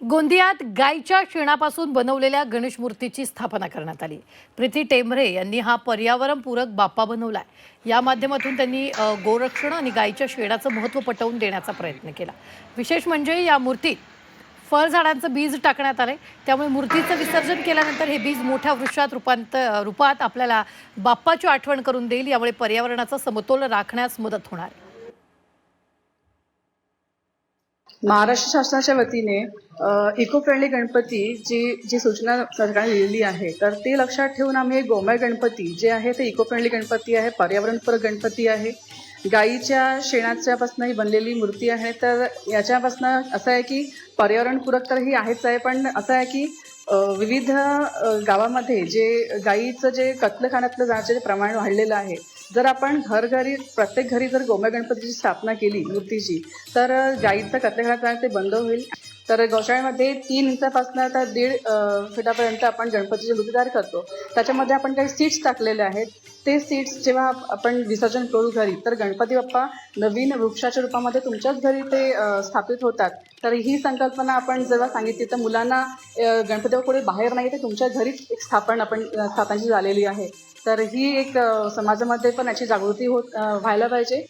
गोंदियात गायच्या शेणापासून बनवलेल्या गणेश मूर्तीची स्थापना करण्यात आली. प्रीती टेमरे यांनी हा पर्यावरणपूरक बाप्पा बनवला आहे या माध्यमातून त्यांनी गोरक्षण आणि गायीच्या शेणाचं महत्त्व पटवून देण्याचा प्रयत्न केला. विशेष म्हणजे या मूर्तीत फळझाडांचं बीज टाकण्यात आलं त्यामुळे मूर्तीचं विसर्जन केल्यानंतर हे बीज मोठ्या वृक्षात रूपांत रूपात आपल्याला बाप्पाची आठवण करून देईल. यामुळे पर्यावरणाचा समतोल राखण्यास मदत होणार. आहे. महाराष्ट्र शासनाच्या वतीने इको फ्रेंडली गणपती जी जी सूचना सरकारने दिलेली आहे तर ते लक्षात ठेवून आम्ही एक गोमय गणपती जे आहे ते इको फ्रेंडली गणपती आहे पर्यावरणपूरक गणपती आहे. गाईच्या शेणाच्यापासून ही बनलेली मूर्ती आहे तर याच्यापासून असं आहे की पर्यावरणपूरक तर ही आहेच आहे पण असं आहे की विविध गावामध्ये जे गाईचं जे कत्लखान्यातलं जाण्याचं जे प्रमाण वाढलेलं आहे जर आपण घरघरी प्रत्येक घरी जर गोम्या गणपतीची स्थापना केली मूर्तीची तर गाईचं कत्लखान्यात ते बंद होईल. तर गौशाळेमध्ये तीन इंचापासून तर दीड फिटापर्यंत आपण गणपतीची मूर्ती तयार करतो. त्याच्यामध्ये आपण काही सीट्स टाकलेले आहेत. ते सीट्स जेव्हा आपण विसर्जन करू घरी तर गणपती बाप्पा नवीन वृक्षाच्या रूपामध्ये तुमच्याच घरी ते स्थापित होतात. तर ही संकल्पना आपण जेव्हा सांगितली तर मुलांना गणपती बाप्पा कुठे बाहेर नाही ते तुमच्या घरीच एक स्थापन आपण स्थापनाची झालेली आहे. तर ही एक समाजामध्ये पण याची जागृती होत व्हायला पाहिजे.